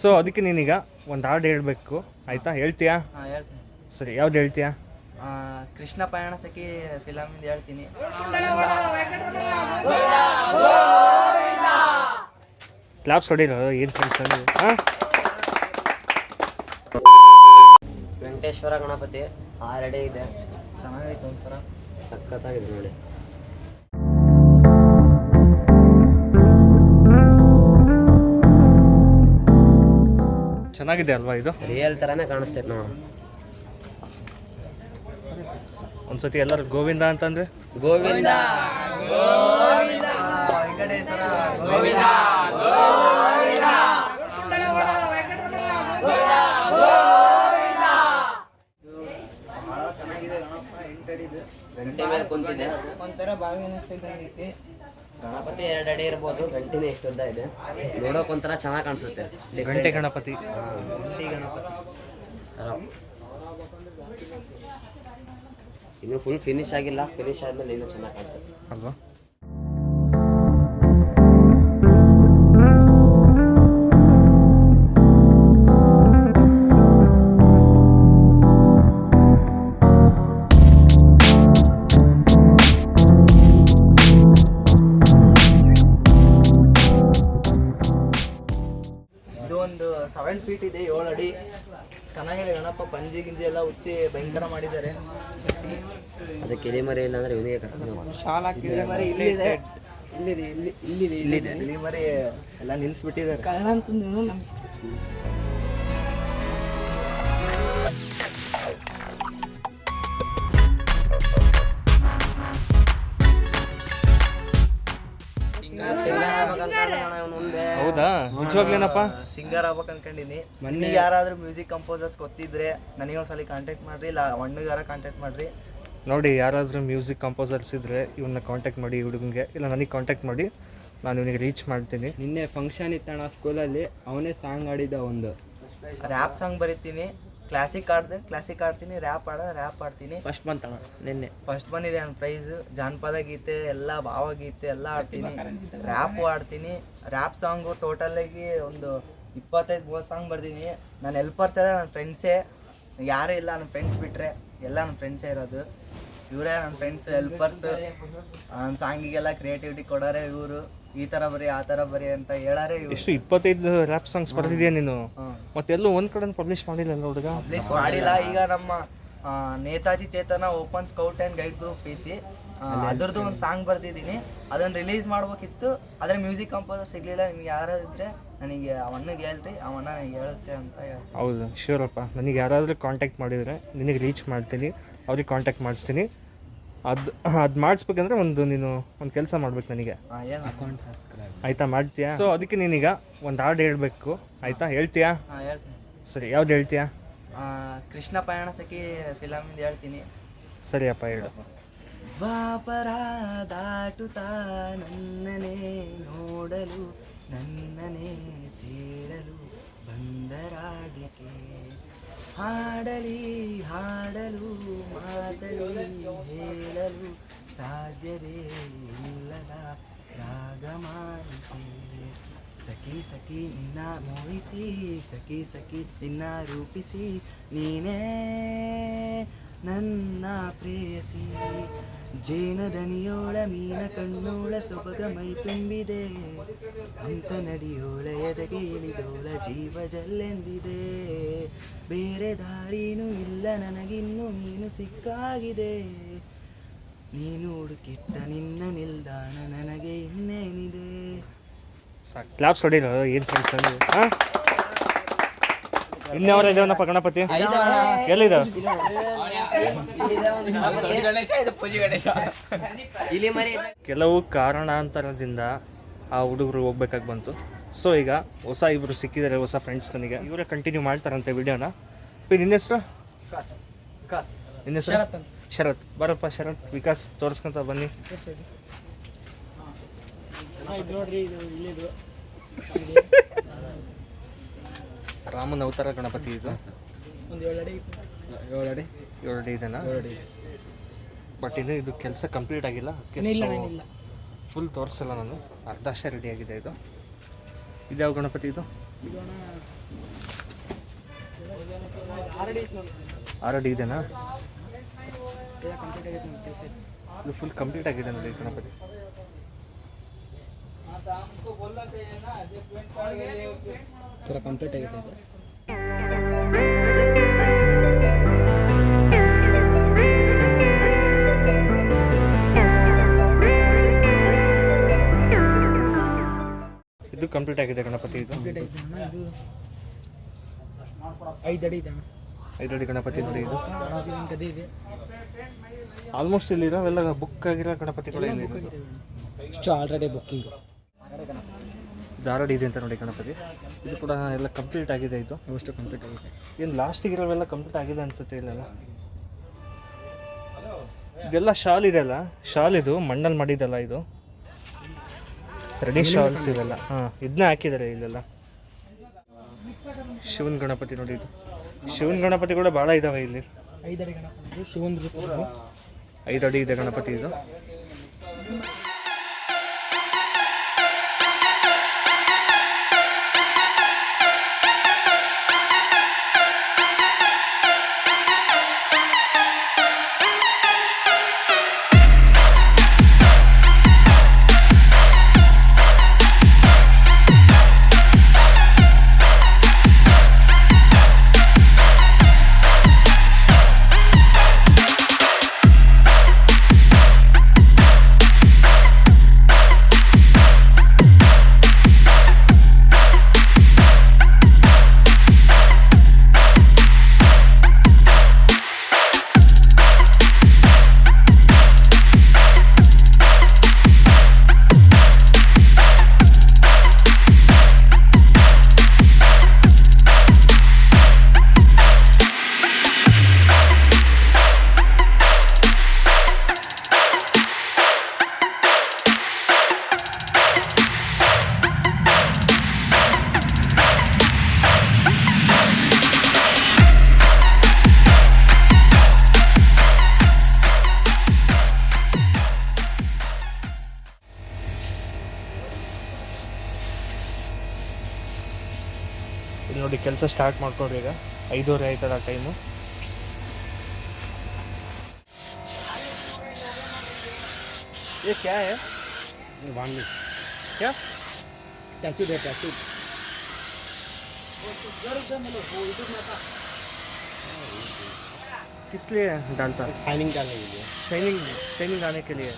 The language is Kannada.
ಸೊ ಅದಕ್ಕೆ ನೀನೀಗ ಒಂದು ಹಾಡು ಹೇಳಬೇಕು. ಆಯ್ತಾ? ಹೇಳ್ತೀಯಾ? ಹಾಂ ಹೇಳ್ತೀನಿ. ಸರಿ ಯಾವ್ದು ಹೇಳ್ತೀಯಾ? ಆ, ಕೃಷ್ಣ ಪಯಣ ಸಖಿ ಫಿಲಮಿಂದ ಹೇಳ್ತೀನಿ. ಕ್ಲಾಪ್ಸ್ ಹೊಡಿರೋ ಏನು ಫಂಕ್ಷನ್ ಹಾಂ? ವೆಂಕಟೇಶ್ವರ ಗಣಪತಿ ಆ ರೆಡಿ ಇದೆ. ಚೆನ್ನಾಗೈತೆ ಒಂಥರ. ಸಖತ್ತಾಗಿದೆ ನೋಡಿ. ಚೆನ್ನಾಗಿದೆ ಅಲ್ವಾ ಇದು? ರಿಯಲ್ ಥರನೇ ಕಾಣಿಸ್ತೈತೆ ನೋಡು. ಒಂದ್ಸತಿ ಎಲ್ಲರೂ ಗೋವಿಂದ ಅಂತಂದ್ರೆ? ಗೋವಿಂದ. ಮೇಲೆ ಕುಂತಿದೆ ಒಂಥರ ಬಾವಿನ ಐತಿ. ಗಣಪತಿ ಎರಡು ಅಡಿ ಇರ್ಬೋದು. ಗಂಟಿನೇ ಎಷ್ಟು ಉದ್ದ ಇದೆ. ನೋಡೋಕೆ ಒಂಥರ ಚೆನ್ನಾಗಿ ಕಾಣಿಸುತ್ತೆ. ಗಂಟೆ ಗಣಪತಿ. ಥರ ಇನ್ನು ಫುಲ್ ಫಿನಿಶ್ ಆಗಿಲ್ಲ. ಫಿನಿಶ್ ಆದ್ಮೇಲೆ ಇನ್ನೂ ಚೆನ್ನಾಗಿ ಕಾಣಿಸುತ್ತೆ. ಅಲ್ವಾ? ಫೀಟ್ ಇದೆ ಏಳು ಅಡಿ. ಚೆನ್ನಾಗಿದೆ ಗಣಪ ಪಂಜಿ ಗಿಂಜಿ ಎಲ್ಲ ಉಡ್ಸಿ ಭಯಂಕರ ಮಾಡಿದ್ದಾರೆ. ಅದಕ್ಕೆ ಎಲಿಮರಿ ಇಲ್ಲ ಅಂದ್ರೆ ಇವನಿಗೆ ಕರ್ಕೊಂಡು ಹೋಗು. ಇಲಿ ಮರಿ ಇಲ್ಲಿದೆ ಇಲ್ಲಿದೆ ಇಲ್ಲಿ ಇಲ್ಲಿದೆ ಇಲ್ಲಿದೆ ಇಲಿ ಮರಿ ಎಲ್ಲ ನಿಲ್ಲಿಸ್ಬಿಟ್ಟಿದ್ದಾರೆ ಕಳ್ಳ ಅಂತಂದ್ರು ನಮ್ಗೆ. ಹೌದಾ? ನಿಜವಾಗ್ಲೇನಪ್ಪ? ಸಿಂಗರ್ ಆಗ್ಬೇಕು ಅನ್ಕೊಂಡಿನಿ ನಿಮಗೆ ಯಾರಾದ್ರೂ ಮ್ಯೂಸಿಕ್ ಕಂಪೋಸರ್ಸ್ ಗೊತ್ತಿದ್ರೆ ನನಗೆ ಒಂದ್ಸಲ ಕಾಂಟ್ಯಾಕ್ಟ್ ಮಾಡ್ರಿ ಇಲ್ಲ ಅಣ್ಣಗಾರ ಕಾಂಟ್ಯಾಕ್ಟ್ ಮಾಡ್ರಿ. ನೋಡಿ ಯಾರಾದರೂ ಮ್ಯೂಸಿಕ್ ಕಂಪೋಸರ್ಸ್ ಇದ್ದರೆ ಇವನ್ನ ಕಾಂಟ್ಯಾಕ್ಟ್ ಮಾಡಿ ಈ ಹುಡುಗಂಗೆ ಇಲ್ಲ ನನಗೆ ಕಾಂಟ್ಯಾಕ್ಟ್ ಮಾಡಿ. ನಾನು ಇವನಿಗೆ ರೀಚ್ ಮಾಡ್ತೀನಿ. ನಿನ್ನೆ ಫಂಕ್ಷನ್ ಇತ್ತಣ್ಣ ಸ್ಕೂಲಲ್ಲಿ ಅವನೇ ಸಾಂಗ್ ಆಡಿದ ಒಂದು. ರ್ಯಾಪ್ ಸಾಂಗ್ ಬರಿತೀನಿ. ಕ್ಲಾಸಿಕ್ ಆಡ್ದೆ ಕ್ಲಾಸಿಕ್ ಆಡ್ತೀನಿ ರ್ಯಾಪ್ ಆಡ ರ್ಯಾಪ್ ಆಡ್ತೀನಿ ಫಸ್ಟ್ ಮಂತ್ ನಿನ್ನೆ. ಫಸ್ಟ್ ಬಂದಿದೆ ನನ್ನ ಪ್ರೈಸ್ ಜಾನಪದ ಗೀತೆ ಎಲ್ಲ ಭಾವಗೀತೆ ಎಲ್ಲ ಆಡ್ತೀನಿ. ರ್ಯಾಪು ಆಡ್ತೀನಿ. ರ್ಯಾಪ್ ಸಾಂಗು ಟೋಟಲಾಗಿ ಒಂದು ಇಪ್ಪತ್ತೈದು ಮೂವತ್ತು ಸಾಂಗ್ ಬರ್ದೀನಿ. ನಾನು ಹೆಲ್ಪರ್ಸ್ ಎಲ್ಲ ನನ್ನ ಫ್ರೆಂಡ್ಸೇ ಯಾರೂ ಇಲ್ಲ ನನ್ನ ಫ್ರೆಂಡ್ಸ್ ಬಿಟ್ಟರೆ ಎಲ್ಲ ನನ್ನ ಫ್ರೆಂಡ್ಸೇ ಇರೋದು. ಇವರೇ ನನ್ನ ಫ್ರೆಂಡ್ಸ್ ಹೆಲ್ಪರ್ಸ್ ನನ್ನ ಸಾಂಗಿಗೆಲ್ಲ ಕ್ರಿಯೇಟಿವಿಟಿ ಕೊಡೋರೆ ಇವರು. ಈ ತರ ಬರೀ ಆ ತರ ಬರೀ ಅಂತ ಹೇಳಾರೆ ಇವರು. ಎಷ್ಟು ಇಪ್ಪತ್ತೈದು ರ್ಯಾಪ್ ಸಾಂಗ್ಸ್ ಬರ್ತಿದ್ಯಾ ನೀನು? ಮತ್ತೆಲ್ಲೂ ಒಂದ್ ಕಡೆ ಪಬ್ಲಿಷ್ ಮಾಡಿಲ್ಲ ಹುಡುಗ? ಮಾಡಿಲ್ಲ. ಈಗ ನಮ್ಮ ಆ, Netaji Chetana open scout and guide group ಐತಿ. ಆ, ಅದ್ರದ್ದು ಒಂದು ಸಾಂಗ್ ಬರ್ದಿದ್ದೀನಿ. ಅದನ್ನ ರಿಲೀಸ್ ಮಾಡ್ಬೇಕಿತ್ತು. ಆದ್ರೆ ಮ್ಯೂಸಿಕ್ ಕಂಪೋಸರ್ ಸಿಗ್ಲಿಲ್ಲ. ನಿಮ್ಗೆ ಯಾರಾದ್ರೂ ಇದ್ರೆ ನನಗೆ ಅವನಿಗೆ ಹೇಳ್ರಿ ಅವನ್ನ ನನಗೆ ಹೇಳುತ್ತೆ ಅಂತ ಹೇಳ್- ಹೌದು ಶ್ಯೂರಪ್ಪ ನನಗೆ ಯಾರಾದರೂ ಕಾಂಟ್ಯಾಕ್ಟ್ ಮಾಡಿದರೆ ನಿನಗೆ ರೀಚ್ ಮಾಡ್ತೀನಿ. ಅವ್ರಿಗೆ ಕಾಂಟ್ಯಾಕ್ಟ್ ಮಾಡಿಸ್ತೀನಿ. ಅದು ಅದು ಮಾಡಿಸ್ಬೇಕಂದ್ರೆ ಒಂದು ನೀನು ಒಂದು ಕೆಲಸ ಮಾಡ್ಬೇಕು ನನಗೆ. ಆಯಿತಾ ಮಾಡ್ತೀಯಾ? ಸೊ ಅದಕ್ಕೆ ನೀನೀಗ ಒಂದು ಹಾಡು ಹೇಳ್ಬೇಕು. ಆಯಿತಾ ಹೇಳ್ತೀಯಾ? ಹಾಂ ಹೇಳ್ತೀನಿ. ಸರಿ ಯಾವ್ದು ಹೇಳ್ತೀಯಾ? ಆ, ಕೃಷ್ಣ ಪಯಣ ಸಖಿ ಫಿಲಮಿಂದ ಹೇಳ್ತೀನಿ. ಸರಿಯಪ್ಪ ಹೇಳು. ದ್ವಾಪರ ದಾಟುತ್ತಾ ನನ್ನನೇ ನೋಡಲು ನನ್ನನೇ ಸೇರಲು ಬಂದರಾಗಿಕೆ. ಹಾಡಲಿ, ಹಾಡಲು, ಮಾತಲಿ, ಹೇಳಲು ಸಾಧ್ಯವೇ ಇಲ್ಲದ ರಾಗ ಮಾಡಿಕೆ ಸಖಿ ಸಖಿ, ನಿನ್ನ ಮೋಹಿಸಿ ಸಖಿ ಸಖಿ, ನಿನ್ನ ರೂಪಿಸಿ, ನೀನೇ ನನ್ನ ಪ್ರೇಯಸಿ. ಜೇನದನಿಯೋಳ ಮೀನ ಕಣ್ಣೋಳ ಸೊಬಗ ಮೈ ತುಂಬಿದೆ. ಹಂಸ ನಡಿಯೋಳ ಎದಗೆ ಇಳಿದೋಳ ಜೀವ ಜಲ್ಲೆಂದಿದೆ. ಬೇರೆ ದಾರಿನೂ ಇಲ್ಲ, ನನಗಿನ್ನು ನೀನು ಸಿಕ್ಕಾಗಿದೆ. ನೀನು ಹುಡುಕಿಟ್ಟ ನಿನ್ನ ನಿಲ್ದಾಣ ನನಗೆ ಇನ್ನೇನಿದೆ. ಕ್ಲಾಪ್ಸ್ ಏನು ಹಾಂ ಇನ್ಯಾವ್ರ ಇದೇವನಪ್ಪ ಗಣಪತಿ? ಎಲ್ಲಿದ? ಇಲಿ ಮರಿ ಇದೆ. ಕೆಲವು ಕಾರಣಾಂತರದಿಂದ ಆ ಹುಡುಗರು ಹೋಗ್ಬೇಕಾಗಿ ಬಂತು. ಸೊ ಈಗ ಹೊಸ ಇಬ್ಬರು ಸಿಕ್ಕಿದ್ದಾರೆ ಹೊಸ ಫ್ರೆಂಡ್ಸ್ ನನಗೆ. ಇವರೇ ಕಂಟಿನ್ಯೂ ಮಾಡ್ತಾರಂತೆ ವಿಡಿಯೋನ. ನಿನ್ನ ಹೆಸರು? ಕಸ್ ನಿನ್ನ ಹೆಸರು? ಶರತ್ ಬರಪ್ಪ ಶರತ್. ವಿಕಾಸ್ ತೋರಿಸ್ಕೊಂತ ಬನ್ನಿ. ನೋಡ್ರಿ ರಾಮನ ಅವತಾರ ಗಣಪತಿ ಇದು? ಒಂದು ಏಳು ಅಡಿ ಏಳು ಅಡಿ? ಏಳು ಅಡಿ ಇದೆನಾ? ಬಟ್ ಇನ್ನು ಇದು ಕೆಲಸ ಕಂಪ್ಲೀಟ್ ಆಗಿಲ್ಲ? ಅದಕ್ಕೆ ಫುಲ್ ತೋರಿಸಲ್ಲ ನಾನು. ಅರ್ಧ ಅಷ್ಟೇ ರೆಡಿ ಆಗಿದೆ ಇದು. ಇದ್ಯಾವ ಗಣಪತಿ ಇದು? ಆರು ಅಡಿ ಇದೆನಾ? ಇದು ಫುಲ್ ಕಂಪ್ಲೀಟ್ ಆಗಿದೆ ನೋಡಿ ಗಣಪತಿ. ಪೂರ ಕಂಪ್ಲೀಟ್ ಆಗಿದೆ ಇದು. ಕಂಪ್ಲೀಟ್ ಆಗಿದೆ ಗಣಪತಿ ಇದು. ಐದು ಅಡಿ ಇದೆ ಅಣ್ಣ. ಐದಡಿ ಗಣಪತಿ ನೋಡಿ ಇದು. ಗದೆ ಇದೆ. ಆಲ್ಮೋಸ್ಟ್ ಇಲ್ಲಿ ಇರೋವೆಲ್ಲ ಬುಕ್ ಆಗಿರೋ ಗಣಪತಿಗಳು ಇಲ್ಲಿ ಇಷ್ಟು ಆಲ್ರೆಡಿ ಬುಕ್ಕಿಂಗ್ ಆಲ್ರೆಡಿ ಇದೆ ಅಂತ ನೋಡಿ ಗಣಪತಿ ಇದು. ಕೂಡ ಎಲ್ಲ ಕಂಪ್ಲೀಟ್ ಆಗಿದೆ ಇದು. ಅಷ್ಟು ಕಂಪ್ಲೀಟ್ ಆಗಿದೆ. ಏನು ಲಾಸ್ಟಿಗೆ ಇರೋವೆಲ್ಲ ಕಂಪ್ಲೀಟ್ ಆಗಿದೆ ಅನ್ಸುತ್ತೆ ಇಲ್ಲೆಲ್ಲ ಇದೆಲ್ಲ ಶಾಲ್ ಇದೆಲ್ಲ ಶಾಲ್ ಇದು ಮಣ್ಣಲ್ಲಿ ಮಾಡಿದಲ್ಲ ಇದು? ರೆಡಿ ಶಾಲ್ಸ್ ಇವೆಲ್ಲ. ಹಾಂ ಇದನ್ನ ಹಾಕಿದ್ದಾರೆ ಇಲ್ಲೆಲ್ಲ. ಶಿವನ್ ಗಣಪತಿ ನೋಡಿ ಇದು. ಶಿವನ್ ಗಣಪತಿ ಕೂಡ ಭಾಳ ಇದಾವೆ ಇಲ್ಲಿ. ಐದು ಅಡಿ ಗಣಪತಿ ಶಿವನ್ ಐದಡಿ ಇದು. ಐದು ಅಡಿ ಇದೆ ಗಣಪತಿ ಇದು. ಇಲ್ಲಿ ನೋಡಿ ಕೆಲಸ ಸ್ಟಾರ್ಟ್ ಮಾಡ್ಕೊಡ್ರಿ ಈಗ ಐದೂವರೆ ಆಯ್ತದ ಟೈಮು ये क्या है वांगी क्या ಟ್ಯಾಚು ಇದೆ ಟ್ಯಾಚು किस लिए डालता है शाइनिंग डालेंगे शाइनिंग शाइनिंग आने के लिए